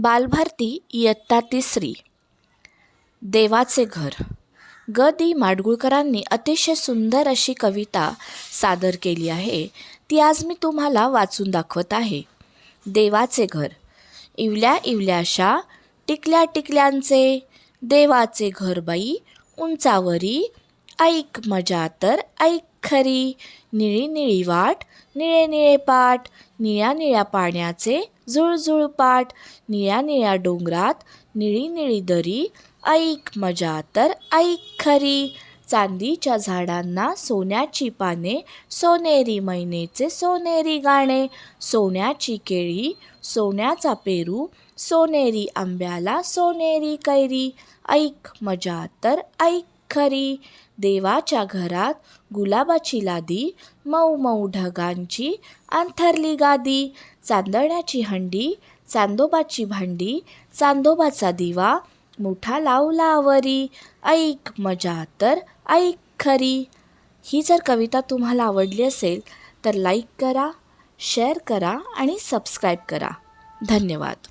बालभारती इयत्ता तिसरी. देवाचे घर. ग. दी. माडगुळकरांनी अतिशय सुंदर अशी कविता सादर केली आहे. ती आज मी तुम्हाला वाचून दाखवत आहे. देवाचे घर. इवल्या इवल्याशा टिकल्या टिकल्यांचे देवाचे घर बाई उंचावरी ऐक मजा तर ऐक खरी. निळी निळी वाट निळे निळे पाट निळ्या निळ्या पाण्याचे झुळझुळपाट निळ्या निळ्या डोंगरात निळी निळी दरी ऐक मजा तर ऐक खरी. चांदीच्या झाडांना सोन्याची पाने सोनेरी मैनेचे सोनेरी गाणे सोन्याची केळी सोन्याचा पेरू सोनेरी आंब्याला सोनेरी कैरी. ऐक मजा तर ऐक खरी. देवाच्या घरात गुलाबाची लादी मऊ मऊ ढगांची अंथरली गादी चांदण्याची हंडी चांदोबाची भांडी चांदोबाचा दिवा मोठा लावला आवरी ऐक मजा तर ऐक खरी. ही जर कविता तुम्हाला आवडली असेल तर लाईक करा शेअर करा आणि सबस्क्राईब करा. धन्यवाद.